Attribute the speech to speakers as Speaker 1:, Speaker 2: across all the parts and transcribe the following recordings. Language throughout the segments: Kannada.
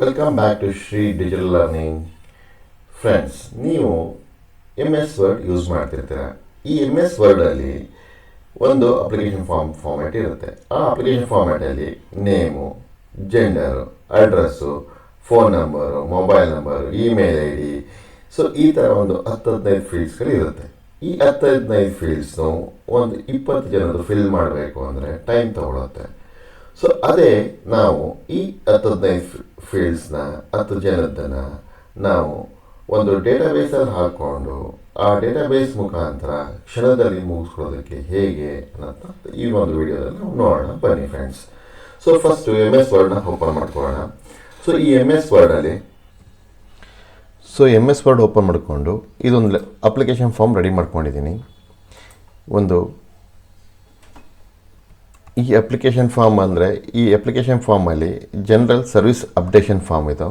Speaker 1: Welcome back to Shri digital learning friends ನೀವು ಎಂ ಎಸ್ ವರ್ಡ್ ಯೂಸ್ ಮಾಡ್ತಿರ್ತೀರ? ಈ ಎಂ ಎಸ್ ವರ್ಡಲ್ಲಿ ಒಂದು ಅಪ್ಲಿಕೇಶನ್ ಫಾರ್ಮ್ ಫಾರ್ಮ್ಯಾಟ್ ಇರುತ್ತೆ. ಆ application ಫಾರ್ಮ್ಯಾಟಲ್ಲಿ name gender address phone number mobile number email I D so ಈ ಥರ ಒಂದು ಹತ್ತು ಹದಿನೈದು ಫೀಲ್ಡ್ಸ್ಗಳು ಇರುತ್ತೆ. ಈ ಹತ್ತು ಹದಿನೈದು ಫೀಲ್ಡ್ಸ್ನು ಒಂದು ಇಪ್ಪತ್ತು ಜನರು ಫಿಲ್ ಮಾಡಬೇಕು ಅಂದರೆ ಟೈಮ್ ತಗೊಳುತ್ತೆ. ಸೊ ಅದೇ ನಾವು ಈ ಹತ್ತು ಹದಿನೈದು ಫೀಲ್ಡ್ಸ್ನ ಹತ್ತು ಜನದ್ದನ್ನ ನಾವು ಒಂದು ಡೇಟಾಬೇಸಲ್ಲಿ ಹಾಕ್ಕೊಂಡು ಆ ಡೇಟಾಬೇಸ್ ಮುಖಾಂತರ ಕ್ಷಣದಲ್ಲಿ ಮುಗಿಸ್ಕೊಳ್ಳೋದಕ್ಕೆ ಹೇಗೆ ಅನ್ನೋದನ್ನ ಈ ಒಂದು ವಿಡಿಯೋದಲ್ಲಿ ನಾವು ನೋಡೋಣ. ಬನ್ನಿ friends so first M S ವರ್ಡ್ನ open ಮಾಡ್ಕೊಳ್ಳೋಣ. ಸೊ ಈ M S ವರ್ಡಲ್ಲಿ so M S Word open ಮಾಡಿಕೊಂಡು ಇದೊಂದು ಅಪ್ಲಿಕೇಶನ್ ಫಾರ್ಮ್ ರೆಡಿ ಮಾಡ್ಕೊಂಡಿದ್ದೀನಿ. ಒಂದು ಈ ಅಪ್ಲಿಕೇಶನ್ ಫಾರ್ಮ್ ಅಂದರೆ ಈ ಅಪ್ಲಿಕೇಶನ್ ಫಾರ್ಮಲ್ಲಿ ಜನರಲ್ ಸರ್ವಿಸ್ ಅಪ್ಡೇಷನ್ ಫಾರ್ಮ್ ಇದು.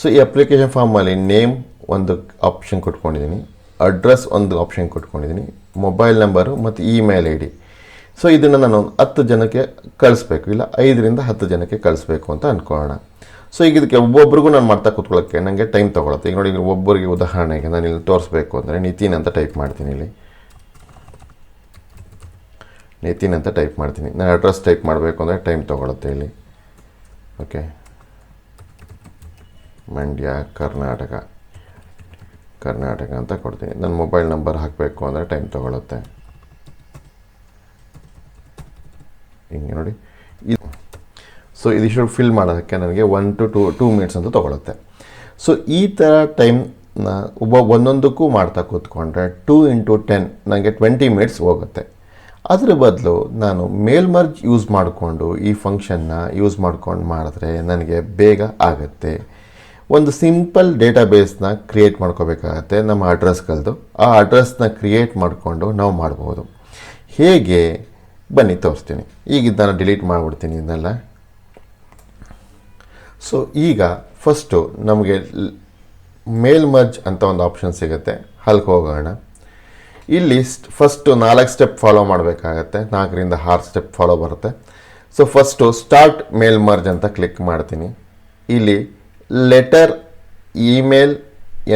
Speaker 1: ಸೊ ಈ ಅಪ್ಲಿಕೇಶನ್ ಫಾರ್ಮಲ್ಲಿ ನೇಮ್ ಒಂದು ಆಪ್ಷನ್ ಕೊಟ್ಕೊಂಡಿದ್ದೀನಿ ಅಡ್ರೆಸ್ ಒಂದು ಆಪ್ಷನ್ ಕೊಟ್ಕೊಂಡಿದ್ದೀನಿ ಮೊಬೈಲ್ ನಂಬರು ಮತ್ತು ಇಮೇಲ್ ಐ ಡಿ ಸೊ ಇದನ್ನು ನಾನು ಒಂದು ಹತ್ತು ಜನಕ್ಕೆ ಕಳಿಸ್ಬೇಕು, ಇಲ್ಲ ಐದರಿಂದ ಹತ್ತು ಜನಕ್ಕೆ ಕಳಿಸ್ಬೇಕು ಅಂತ ಅಂದ್ಕೊಳ್ಳೋಣ ಸೊ ಈಗ ಇದಕ್ಕೆ ಒಬ್ಬೊಬ್ರಿಗೂ ನಾನು ಮಾಡ್ತಾ ಕೂತ್ಕೊಳ್ಳೋಕ್ಕೆ ನನಗೆ ಟೈಮ್ ತೊಗೊಳುತ್ತೆ. ಈಗ ನೋಡಿ ಒಬ್ಬರಿಗೆ ಉದಾಹರಣೆಗೆ ನಾನು ಇಲ್ಲಿ ತೋರಿಸ್ಬೇಕು ಅಂದರೆ ನಿತಿನ್ ಅಂತ ಟೈಪ್ ಮಾಡ್ತೀನಿ ಇಲ್ಲಿ. ನಿತಿನ್ ಅಂತ ಟೈಪ್ ಮಾಡ್ತೀನಿ. ನಾನು ಅಡ್ರೆಸ್ ಟೈಪ್ ಮಾಡಬೇಕು ಅಂದರೆ ಟೈಮ್ ತೊಗೊಳುತ್ತೆ ಇಲ್ಲಿ. ಓಕೆ ಮಂಡ್ಯ, ಕರ್ನಾಟಕ. ಕರ್ನಾಟಕ ಅಂತ ಕೊಡ್ತೀನಿ. ನನ್ನ ಮೊಬೈಲ್ ನಂಬರ್ ಹಾಕಬೇಕು ಅಂದರೆ ಟೈಮ್ ತೊಗೊಳುತ್ತೆ. ಹಿಂಗೆ ನೋಡಿ. ಇದು ಸೊ ಇದಿಷ್ಟು ಫಿಲ್ ಮಾಡೋದಕ್ಕೆ ನನಗೆ one to two two minutes ಅಂತ ತೊಗೊಳುತ್ತೆ. ಸೊ ಈ ಥರ ಟೈಮ್ನ ಒಬ್ಬ ಒಂದೊಂದಕ್ಕೂ ಮಾಡ್ತಾ ಕೂತ್ಕೊಂಡ್ರೆ ಟೂ ಇಂಟು ಟೆನ್ ನನಗೆ ಟ್ವೆಂಟಿ ಮಿನಿಟ್ಸ್ ಹೋಗುತ್ತೆ. ಅದ್ರ ಬದಲು ನಾನು ಮೇಲ್ಮರ್ಜ್ ಯೂಸ್ ಮಾಡಿಕೊಂಡು ಈ ಫಂಕ್ಷನ್ನ ಯೂಸ್ ಮಾಡ್ಕೊಂಡು ಮಾಡಿದ್ರೆ ನನಗೆ ಬೇಗ ಆಗುತ್ತೆ. ಒಂದು ಸಿಂಪಲ್ ಡೇಟಾಬೇಸ್ನ ಕ್ರಿಯೇಟ್ ಮಾಡ್ಕೋಬೇಕಾಗತ್ತೆ ನಮ್ಮ ಅಡ್ರೆಸ್ಗಳದ್ದು ಆ ಅಡ್ರೆಸ್ನ ಕ್ರಿಯೇಟ್ ಮಾಡಿಕೊಂಡು ನಾವು ಮಾಡ್ಬೋದು. ಹೇಗೆ? ಬನ್ನಿ, ತೋರಿಸ್ತೀನಿ. ಈಗ ಇದನ್ನು ಡಿಲೀಟ್ ಮಾಡಿಬಿಡ್ತೀನಿ ಇದನ್ನೆಲ್ಲ. ಸೊ ಈಗ ಫಸ್ಟು ನಮಗೆ ಮೇಲ್ಮರ್ಜ್ ಅಂತ ಒಂದು ಆಪ್ಷನ್ ಸಿಗುತ್ತೆ. ಅಲ್ಲಿಗೆ ಹೋಗೋಣ. ಇಲ್ಲಿ ಫಸ್ಟು ನಾಲ್ಕು ಸ್ಟೆಪ್ ಫಾಲೋ ಮಾಡಬೇಕಾಗತ್ತೆ. ನಾಲ್ಕರಿಂದ ಆರು ಸ್ಟೆಪ್ ಫಾಲೋ ಬರುತ್ತೆ. So first start mail merge ಅಂತ ಕ್ಲಿಕ್ ಮಾಡ್ತೀನಿ. ಇಲ್ಲಿ letter email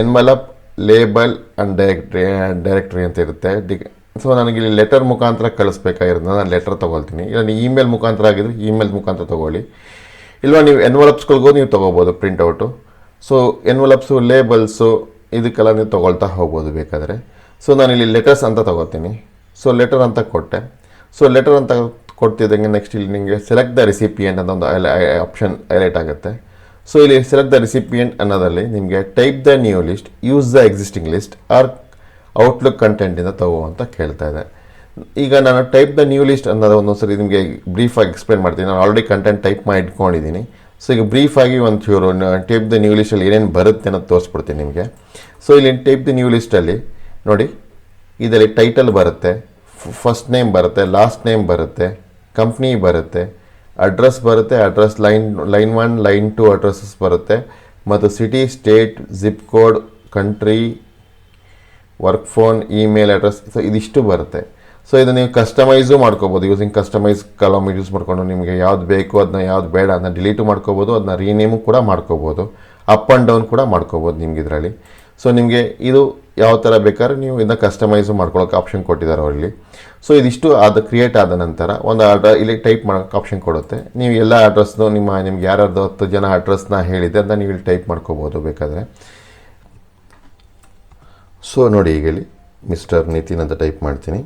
Speaker 1: envelope label and directory directory ಅಂತ ಇರುತ್ತೆ. ಡಿ ಸೊ ನನಗೆ ಇಲ್ಲಿ ಲೆಟರ್ ಮುಖಾಂತರ ಕಳಿಸ್ಬೇಕಾಗಿರೋದು ನಾನು ಲೆಟರ್ ತೊಗೊಳ್ತೀನಿ. ಇಲ್ಲ, ನೀವು ಇಮೇಲ್ ಮುಖಾಂತರ ಆಗಿದ್ರೆ ಇಮೇಲ್ ಮುಖಾಂತರ ತೊಗೊಳ್ಳಿ. ಇಲ್ವಾ, ನೀವು ಎನ್ವಲಪ್ಸ್ಗಳಿಗೂ ನೀವು ತೊಗೋಬೋದು ಪ್ರಿಂಟೌಟು ಸೊ ಎನ್ವಲಪ್ಸು ಲೇಬಲ್ಸು ಇದಕ್ಕೆಲ್ಲ ನೀವು ತೊಗೊಳ್ತಾ ಹೋಗ್ಬೋದು ಬೇಕಾದರೆ. ಸೊ ನಾನಿಲ್ಲಿ ಲೆಟರ್ಸ್ ಅಂತ ತಗೋತೀನಿ. ಸೊ ಲೆಟರ್ ಅಂತ ಕೊಟ್ಟೆ. ಸೊ ಲೆಟರ್ ಅಂತ ಕೊಡ್ತಿದ್ದಂಗೆ ನೆಕ್ಸ್ಟ್ ಇಲ್ಲಿ ನಿಮಗೆ ಸೆಲೆಕ್ಟ್ ದ ರೆಸಿಪಿಯೆಂಟ್ ಅಂತ ಒಂದು ಆಪ್ಷನ್ ಹೈಲೈಟ್ ಆಗುತ್ತೆ. ಸೊ ಇಲ್ಲಿ ಸೆಲೆಕ್ಟ್ ದ ರೆಸಿಪಿಯೆಂಟ್ ಅನ್ನೋದಲ್ಲಿ ನಿಮಗೆ type the new list use the existing list or outlook ಕಂಟೆಂಟಿಂದ ತಗೋ ಅಂತ ಕೇಳ್ತಾ ಇದೆ. ಈಗ ನಾನು ಟೈಪ್ ದ ನ್ಯೂ ಲಿಸ್ಟ್ ಅನ್ನೋದು ಒಂದೊಂದು ಸರಿ ನಿಮಗೆ ಬ್ರೀಫಾಗಿ ಎಕ್ಸ್ಪ್ಲೇನ್ ಮಾಡ್ತೀನಿ. ನಾನು ಆಲ್ರೆಡಿ ಕಂಟೆಂಟ್ ಟೈಪ್ ಮಾಡಿ ಇಟ್ಕೊಂಡಿದ್ದೀನಿ. ಸೊ ಈಗ ಬ್ರೀಫಾಗಿ ಒಂದು ಚೂರು ಟೈಪ್ ದ ನ್ಯೂ ಲಿಸ್ಟಲ್ಲಿ ಏನೇನು ಬರುತ್ತೆ ಅನ್ನೋದು ತೋರಿಸ್ಬಿಡ್ತೀನಿ ನಿಮಗೆ. ಸೊ ಇಲ್ಲಿ ಟೈಪ್ ದ ನ್ಯೂ ಲಿಸ್ಟಲ್ಲಿ ನೋಡಿ, ಇದರಲ್ಲಿ ಟೈಟಲ್ ಬರುತ್ತೆ ಫಸ್ಟ್ ನೇಮ್ ಬರುತ್ತೆ ಲಾಸ್ಟ್ ನೇಮ್ ಬರುತ್ತೆ ಕಂಪ್ನಿ ಬರುತ್ತೆ ಅಡ್ರೆಸ್ ಬರುತ್ತೆ address line line one line two addresses ಬರುತ್ತೆ, ಮತ್ತು city state zip code country work phone email address so ಇದಿಷ್ಟು ಬರುತ್ತೆ. ಸೊ ಇದು ನೀವು ಕಸ್ಟಮೈಸು ಮಾಡ್ಕೋಬೋದು ಯೂಸಿಂಗ್ ಕಸ್ಟಮೈಸ್ ಕಲಮ್ ಯೂಸ್ ಮಾಡ್ಕೊಂಡು ನಿಮಗೆ ಯಾವ್ದು ಬೇಕು ಅದನ್ನ ಯಾವ್ದು ಬೇಡ ಅದನ್ನ ಡಿಲೀಟು ಮಾಡ್ಕೋಬೋದು ಅದನ್ನ ರೀನೇಮು ಕೂಡ ಮಾಡ್ಕೋಬೋದು ಅಪ್ ಆ್ಯಂಡ್ ಡೌನ್ ಕೂಡ ಮಾಡ್ಕೋಬೋದು ನಿಮ್ಗೆ ಇದರಲ್ಲಿ. ಸೊ ನಿಮಗೆ ಇದು ಯಾವ ಥರ ಬೇಕಾದ್ರೆ ನೀವು ಇದನ್ನ ಕಸ್ಟಮೈಸು ಮಾಡ್ಕೊಳ್ಳೋಕೆ ಆಪ್ಷನ್ ಕೊಟ್ಟಿದ್ದಾರೆ ಅವರಲ್ಲಿ. ಸೊ ಇದಿಷ್ಟು ಅದು ಕ್ರಿಯೇಟ್ ಆದ ನಂತರ ಒಂದು ಅಡ್ರ ಇಲ್ಲಿ ಟೈಪ್ ಮಾಡೋಕ್ಕೆ ಆಪ್ಷನ್ ಕೊಡುತ್ತೆ. ನೀವು ಎಲ್ಲ ಅಡ್ರೆಸ್ನು ನಿಮ್ಮ ನಿಮ್ಗೆ ಯಾರ್ಯಾರ್ದು ಹತ್ತು ಜನ ಅಡ್ರೆಸ್ನ ಹೇಳಿದೆ ಅದನ್ನ ನೀವು ಇಲ್ಲಿ ಟೈಪ್ ಮಾಡ್ಕೋಬೋದು ಬೇಕಾದರೆ. ಸೊ ನೋಡಿ ಈಗ ಇಲ್ಲಿ ಮಿಸ್ಟರ್ ನಿತಿನ್ ಅಂತ ಟೈಪ್ ಮಾಡ್ತೀನಿ.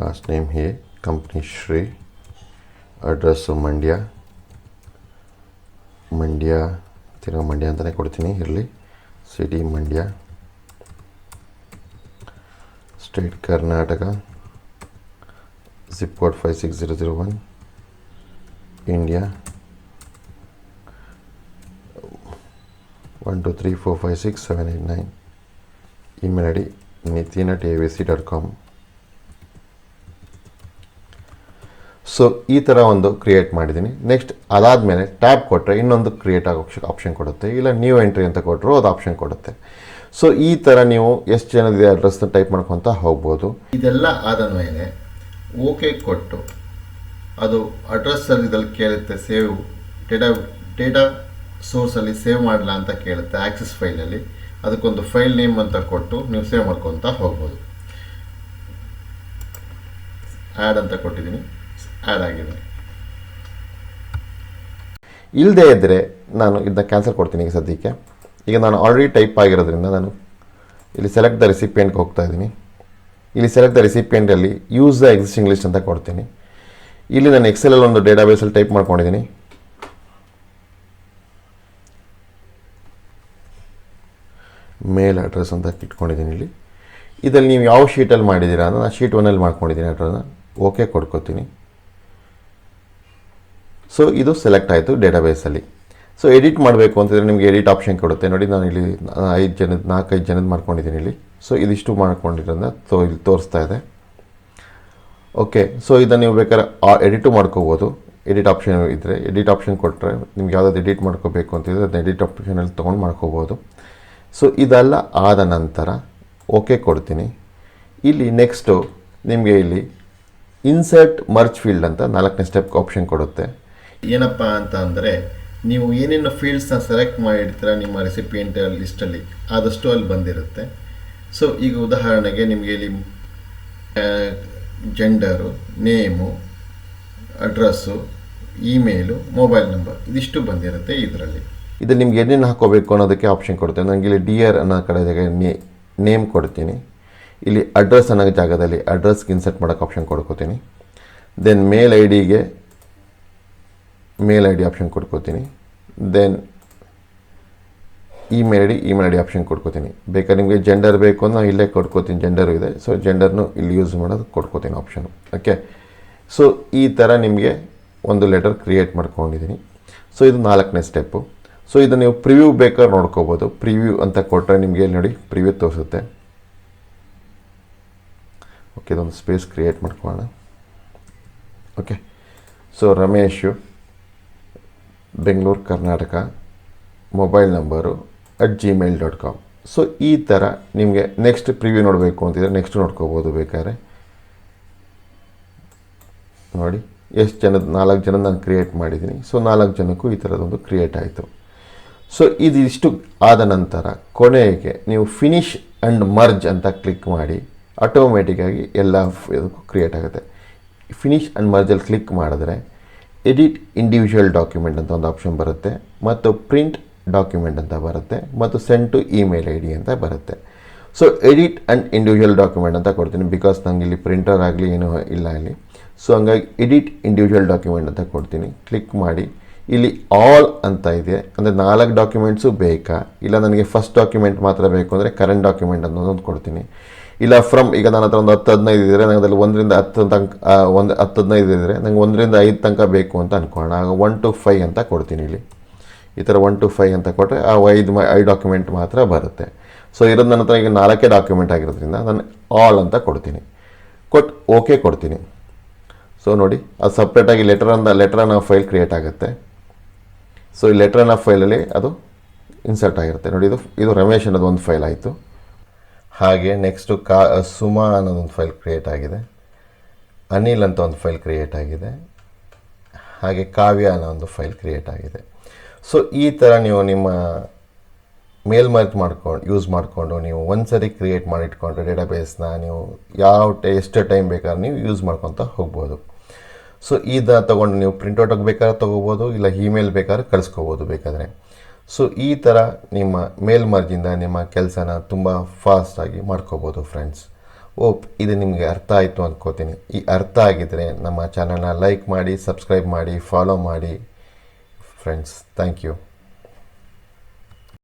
Speaker 1: Last name hey company Shri address Mandya Mandya ತಿರ್ಗಾ ಮಂಡ್ಯ ಅಂತಲೇ ಕೊಡ್ತೀನಿ, ಇರಲಿ. City Mandya. State Karnataka zip code five six zero zero one India one two three four five six seven eight nine email I D Nitin A V C dot com so ಈ ಥರ ಒಂದು ಕ್ರಿಯೇಟ್ ಮಾಡಿದ್ದೀನಿ ನೆಕ್ಸ್ಟ್ ಅದಾದಮೇಲೆ ಟ್ಯಾಬ್ ಕೊಟ್ಟರೆ ಇನ್ನೊಂದು ಕ್ರಿಯೇಟ್ ಆಗೋ ಆಪ್ಷನ್ ಕೊಡುತ್ತೆ. ಇಲ್ಲ ನ್ಯೂ ಎಂಟ್ರಿ ಅಂತ ಕೊಟ್ಟರು ಅದು ಆಪ್ಷನ್ ಕೊಡುತ್ತೆ. ಸೊ ಈ ಥರ ನೀವು ಎಷ್ಟು ಜನದ ಅಡ್ರೆಸ್ನ ಟೈಪ್ ಮಾಡ್ಕೊತ ಹೋಗ್ಬೋದು. ಇದೆಲ್ಲ ಆದ ಮೇಲೆ ಓಕೆ ಕೊಟ್ಟು ಅದು ಅಡ್ರೆಸ್ಸಲ್ಲಿ ಇದರಲ್ಲಿ ಕೇಳುತ್ತೆ ಸೇವ್ ಡೇಟಾ ಡೇಟಾ ಸೋರ್ಸಲ್ಲಿ ಸೇವ್ ಮಾಡಲ ಅಂತ ಕೇಳುತ್ತೆ ಆ್ಯಕ್ಸಸ್ ಫೈಲಲ್ಲಿ ಅದಕ್ಕೊಂದು ಫೈಲ್ ನೇಮ್ ಅಂತ ಕೊಟ್ಟು ನೀವು ಸೇವ್ ಮಾಡ್ಕೊತ ಹೋಗ್ಬೋದು. ಆ್ಯಡ್ ಅಂತ ಕೊಟ್ಟಿದ್ದೀನಿ ಆ್ಯಡ್ ಆಗಿದೆ ಇಲ್ಲದೇ ಇದ್ದರೆ ನಾನು ಇದನ್ನ ಕ್ಯಾನ್ಸಲ್ ಕೊಡ್ತೀನಿ ಈಗ ಸದ್ಯಕ್ಕೆ. ಈಗ ನಾನು ಆಲ್ರೆಡಿ ಟೈಪ್ ಆಗಿರೋದ್ರಿಂದ ನಾನು ಇಲ್ಲಿ ಸೆಲೆಕ್ಟ್ ದ ರೆಸಿಪಿಯೆಂಟ್ಗೆ ಹೋಗ್ತಾ ಇದ್ದೀನಿ. ಇಲ್ಲಿ ಸೆಲೆಕ್ಟ್ ದ ರೆಸಿಪಿಯೆಂಟಲ್ಲಿ ಯೂಸ್ ದ ಎಕ್ಸಿಸ್ಟಿಂಗ್ ಲಿಸ್ಟ್ ಅಂತ ಕೊಡ್ತೀನಿ. ಇಲ್ಲಿ ನಾನು ಎಕ್ಸೆಲಲ್ಲಿ ಒಂದು ಡೇಟಾಬೇಸಲ್ಲಿ ಟೈಪ್ ಮಾಡ್ಕೊಂಡಿದ್ದೀನಿ. ಮೇಲ್ ಅಡ್ರೆಸ್ ಅಂತ ಇಟ್ಕೊಂಡಿದ್ದೀನಿ ಇಲ್ಲಿ. ಇದರಲ್ಲಿ ನೀವು ಯಾವ ಶೀಟಲ್ಲಿ ಮಾಡಿದ್ದೀರಾ ನಾನು ಶೀಟ್ ಒನ್ನಲ್ಲಿ ಮಾಡ್ಕೊಂಡಿದ್ದೀನಿ ಅಡ್ರೆಸ್ನ ಓಕೆ ಕೊಡ್ಕೋತೀನಿ. ಸೊ ಇದು ಸೆಲೆಕ್ಟ್ ಆಯಿತು ಡೇಟಾಬೇಸಲ್ಲಿ ಸೊ ಎಡಿಟ್ ಮಾಡಬೇಕು ಅಂತಂದರೆ ನಿಮಗೆ ಎಡಿಟ್ ಆಪ್ಷನ್ ಕೊಡುತ್ತೆ. ನೋಡಿ, ನಾನು ಇಲ್ಲಿ ಐದು ಜನದ, ನಾಲ್ಕೈದು ಜನದ ಮಾಡ್ಕೊಂಡಿದ್ದೀನಿ ಇಲ್ಲಿ. ಸೊ ಇದಿಷ್ಟು ಮಾಡ್ಕೊಂಡಿರೋದ್ರಿಂದ ತೋ ಇಲ್ಲಿ ತೋರಿಸ್ತಾ ಇದೆ. ಓಕೆ ಸೊ ಇದನ್ನು ನೀವು ಬೇಕಾದ್ರೆ ಎಡಿಟು ಮಾಡ್ಕೋಬೋದು. ಎಡಿಟ್ ಆಪ್ಷನ್ ಇದ್ದರೆ ಎಡಿಟ್ ಆಪ್ಷನ್ ಕೊಟ್ಟರೆ ನಿಮ್ಗೆ ಯಾವುದಾದ್ರು ಎಡಿಟ್ ಮಾಡ್ಕೋಬೇಕು ಅಂತಿದ್ರೆ ಅದನ್ನ ಎಡಿಟ್ ಆಪ್ಷನಲ್ಲಿ ತೊಗೊಂಡು ಮಾಡ್ಕೋಬೋದು. ಸೊ ಇದೆಲ್ಲ ಆದ ನಂತರ ಓಕೆ ಕೊಡ್ತೀನಿ. ಇಲ್ಲಿ ನೆಕ್ಸ್ಟು ನಿಮಗೆ ಇಲ್ಲಿ ಇನ್ಸರ್ಟ್ ಮರ್ಚ್ ಫೀಲ್ಡ್ ಅಂತ ನಾಲ್ಕನೇ ಸ್ಟೆಪ್ ಆಪ್ಷನ್ ಕೊಡುತ್ತೆ. ಏನಪ್ಪ ಅಂತ ಅಂದರೆ, ನೀವು ಏನೇನು ಫೀಲ್ಡ್ಸ್ನ ಸೆಲೆಕ್ಟ್ ಮಾಡಿರ್ತೀರ ನಿಮ್ಮ ರೆಸಿಪಿಯೆಂಟ್ ಲಿಸ್ಟಲ್ಲಿ ಆದಷ್ಟು ಅಲ್ಲಿ ಬಂದಿರುತ್ತೆ. ಸೊ ಈಗ ಉದಾಹರಣೆಗೆ ನಿಮಗೆ ಇಲ್ಲಿ gender name address email mobile number ಇದಿಷ್ಟು ಬಂದಿರುತ್ತೆ ಇದರಲ್ಲಿ. ಇದು ನಿಮ್ಗೆ ಏನೇನು ಹಾಕೋಬೇಕು ಅನ್ನೋದಕ್ಕೆ ಆಪ್ಷನ್ ಕೊಡ್ತೇನೆ. ನನಗೆ ಇಲ್ಲಿ ಡಿ ಆರ್ ಅನ್ನೋ ಕಡೆ ನೇ ನೇಮ್ ಕೊಡ್ತೀನಿ. ಇಲ್ಲಿ ಅಡ್ರೆಸ್ ಅನ್ನೋ ಜಾಗದಲ್ಲಿ ಅಡ್ರೆಸ್ಗೆ ಇನ್ಸರ್ಟ್ ಮಾಡೋಕ್ಕೆ ಆಪ್ಷನ್ ಕೊಡ್ಕೋತೀನಿ. ದೆನ್ ಮೇಲ್ ಐ ಡಿಗೆ mail I D option ಕೊಡ್ಕೊತೀನಿ then email I D email I D option ಕೊಟ್ಕೋತೀನಿ. ಬೇಕಾದ್ರೆ ನಿಮಗೆ ಜೆಂಡರ್ ಬೇಕು ನಾನು ಇಲ್ಲೇ ಕೊಟ್ಕೋತೀನಿ ಜೆಂಡರು ಇದೆ. ಸೊ ಜೆಂಡರ್ನು ಇಲ್ಲಿ ಯೂಸ್ ಮಾಡೋದು ಕೊಡ್ಕೊತೀನಿ ಆಪ್ಷನ್ ಓಕೆ ಸೊ ಈ ಥರ ನಿಮಗೆ ಒಂದು ಲೆಟರ್ ಕ್ರಿಯೇಟ್ ಮಾಡ್ಕೊಂಡಿದ್ದೀನಿ. ಸೊ ಇದು ನಾಲ್ಕನೇ ಸ್ಟೆಪ್ಪು ಸೊ ಇದು ನೀವು ಪ್ರಿವ್ಯೂ ಬೇಕಾದ್ರೆ ನೋಡ್ಕೋಬೋದು. ಪ್ರಿವ್ಯೂ ಅಂತ ಕೊಟ್ಟರೆ ನಿಮಗೆ ನೋಡಿ ಪ್ರಿವ್ಯೂ ತೋರಿಸುತ್ತೆ. ಓಕೆ ಇದೊಂದು ಸ್ಪೇಸ್ ಕ್ರಿಯೇಟ್ ಮಾಡ್ಕೊಳ್ಳೋಣ. Okay so Ramesh. Bengaluru, Karnataka, mobile number at Gmail dot com so ಈ ಥರ ನಿಮಗೆ ನೆಕ್ಸ್ಟ್ ಪ್ರಿವ್ಯೂ ನೋಡಬೇಕು ಅಂತಿದ್ರೆ ನೆಕ್ಸ್ಟ್ ನೋಡ್ಕೋಬೋದು ಬೇಕಾದ್ರೆ. ನೋಡಿ, ಎಷ್ಟು ಜನದ, ನಾಲ್ಕು ಜನ ನಾನು ಕ್ರಿಯೇಟ್ ಮಾಡಿದ್ದೀನಿ. ಸೊ ನಾಲ್ಕು ಜನಕ್ಕೂ ಈ ಥರದೊಂದು ಕ್ರಿಯೇಟ್ ಆಯಿತು. ಸೊ ಇದಿಷ್ಟು ಆದ ನಂತರ ಕೊನೆಗೆ ನೀವು ಫಿನಿಶ್ ಆ್ಯಂಡ್ ಮರ್ಜ್ ಅಂತ ಕ್ಲಿಕ್ ಮಾಡಿ ಆಟೋಮೆಟಿಕ್ಕಾಗಿ ಎಲ್ಲ ಇದಕ್ಕೂ ಕ್ರಿಯೇಟ್ ಆಗುತ್ತೆ. ಫಿನಿಶ್ ಆ್ಯಂಡ್ ಮರ್ಜಲ್ಲಿ ಕ್ಲಿಕ್ ಮಾಡಿದ್ರೆ ಎಡಿಟ್ ಇಂಡಿವಿಜುವಲ್ ಡಾಕ್ಯುಮೆಂಟ್ ಅಂತ ಒಂದು ಆಪ್ಷನ್ ಬರುತ್ತೆ, ಮತ್ತು ಪ್ರಿಂಟ್ ಡಾಕ್ಯುಮೆಂಟ್ ಅಂತ ಬರುತ್ತೆ, ಮತ್ತು send to email I D ಅಂತ ಬರುತ್ತೆ. So edit and individual document ಅಂತ ಕೊಡ್ತೀನಿ ಬಿಕಾಸ್ ನನಗೆ ಇಲ್ಲಿ ಪ್ರಿಂಟರ್ ಆಗಲಿ ಏನು ಇಲ್ಲ ಇಲ್ಲಿ. ಸೊ ಹಂಗಾಗಿ ಎಡಿಟ್ ಇಂಡಿವಿಜುವಲ್ ಡಾಕ್ಯುಮೆಂಟ್ ಅಂತ ಕೊಡ್ತೀನಿ. ಕ್ಲಿಕ್ ಮಾಡಿ. ಇಲ್ಲಿ ಆಲ್ ಅಂತ ಇದೆ. ಅಂದರೆ ನಾಲ್ಕು ಡಾಕ್ಯುಮೆಂಟ್ಸು ಬೇಕಾ? ಇಲ್ಲ, ನನಗೆ ಫಸ್ಟ್ ಡಾಕ್ಯುಮೆಂಟ್ ಮಾತ್ರ ಬೇಕು ಅಂದರೆ ಕರೆಂಟ್ ಡಾಕ್ಯುಮೆಂಟ್ ಅನ್ನೋದೊಂದು ಕೊಡ್ತೀನಿ. ಇಲ್ಲ ಫ್ರಮ್ ಈಗ ನನ್ನ ಹತ್ರ ಒಂದು ಹತ್ತು ಹದಿನೈದು ಇದ್ದರೆ ನನಗೆ ಅದರಲ್ಲಿ ಒಂದರಿಂದ ಹತ್ತು ತನಕ ಒಂದು ಹತ್ತು ಹದಿನೈದು ಇದ್ದರೆ ನಂಗೆ ಒಂದರಿಂದ ಐದು ತನಕ ಬೇಕು ಅಂತ ಅಂದ್ಕೊಳ್ಳೋಣ ಆಗ ಒನ್ ಟು ಫೈ ಅಂತ ಕೊಡ್ತೀನಿ ಇಲ್ಲಿ. ಈ ಥರ ಒನ್ ಟು ಫೈ ಅಂತ ಕೊಟ್ಟರೆ ಆ ಐದು ಐದು ಡಾಕ್ಯುಮೆಂಟ್ ಮಾತ್ರ ಬರುತ್ತೆ. ಸೊ ಇರೋದು ನನ್ನ ಹತ್ರ ಈಗ ನಾಲ್ಕೇ ಡಾಕ್ಯುಮೆಂಟ್ ಆಗಿರೋದ್ರಿಂದ ನಾನು ಆಲ್ ಅಂತ ಕೊಡ್ತೀನಿ. ಕೊಟ್ಟು ಓಕೆ ಕೊಡ್ತೀನಿ. ಸೊ ನೋಡಿ, ಅದು ಸಪ್ರೇಟಾಗಿ ಲೆಟರ್ ಅಂದ ಲೆಟರ್ ಅನ್ನೋ ಫೈಲ್ ಕ್ರಿಯೇಟ್ ಆಗುತ್ತೆ. ಸೊ ಈ ಲೆಟರ್ ಅನ್ನೋ ಫೈಲಲ್ಲಿ ಅದು ಇನ್ಸರ್ಟ್ ಆಗಿರುತ್ತೆ. ನೋಡಿ, ಇದು ಇದು ರಮೇಶ್ ಅನ್ನೋದು ಒಂದು ಫೈಲ್ ಆಯಿತು. ಹಾಗೆ ನೆಕ್ಸ್ಟು ಕಾ ಸುಮಾ ಅನ್ನೋದೊಂದು ಫೈಲ್ ಕ್ರಿಯೇಟ್ ಆಗಿದೆ. ಅನಿಲ್ ಅಂತ ಒಂದು ಫೈಲ್ ಕ್ರಿಯೇಟ್ ಆಗಿದೆ. ಹಾಗೆ ಕಾವ್ಯ ಅನ್ನೋ ಒಂದು ಫೈಲ್ ಕ್ರಿಯೇಟ್ ಆಗಿದೆ. ಸೊ ಈ ಥರ ನೀವು ನಿಮ್ಮ ಮೇಲ್ಮರ್ಕ್ ಮಾಡ್ಕೊಂಡು ಯೂಸ್ ಮಾಡಿಕೊಂಡು ನೀವು ಒಂದು ಸರಿ ಕ್ರಿಯೇಟ್ ಮಾಡಿಟ್ಕೊಂಡ್ರೆ ಡೇಟಾಬೇಸ್ನ ನೀವು ಯಾವ ಟೈ, ಎಷ್ಟು ಟೈಮ್ ಬೇಕಾದ್ರೆ ನೀವು ಯೂಸ್ ಮಾಡ್ಕೊತ ಹೋಗ್ಬೋದು. ಸೊ ಇದನ್ನು ತೊಗೊಂಡು ನೀವು ಪ್ರಿಂಟೌಟ್ ಬೇಕಾದ್ರೆ ತೊಗೋಬೋದು, ಇಲ್ಲ ಇಮೇಲ್ ಬೇಕಾದ್ರೆ ಕಳಿಸ್ಕೋಬೋದು ಬೇಕಾದರೆ. ಸೊ ಈ ಥರ ನಿಮ್ಮ ಮೇಲ್ಮರ್ಜಿಂದ ನಿಮ್ಮ ಕೆಲಸನ ತುಂಬ ಫಾಸ್ಟಾಗಿ ಮಾಡ್ಕೋಬೋದು ಫ್ರೆಂಡ್ಸ್ ಓಪ್ ಇದು ನಿಮಗೆ ಅರ್ಥ ಆಯಿತು ಅಂದ್ಕೋತೀನಿ ಈ ಅರ್ಥ ಆಗಿದ್ದರೆ ನಮ್ಮ ಚಾನಲ್ನ ಲೈಕ್ ಮಾಡಿ ಸಬ್ಸ್ಕ್ರೈಬ್ ಮಾಡಿ ಫಾಲೋ ಮಾಡಿ ಫ್ರೆಂಡ್ಸ್ ಥ್ಯಾಂಕ್ ಯು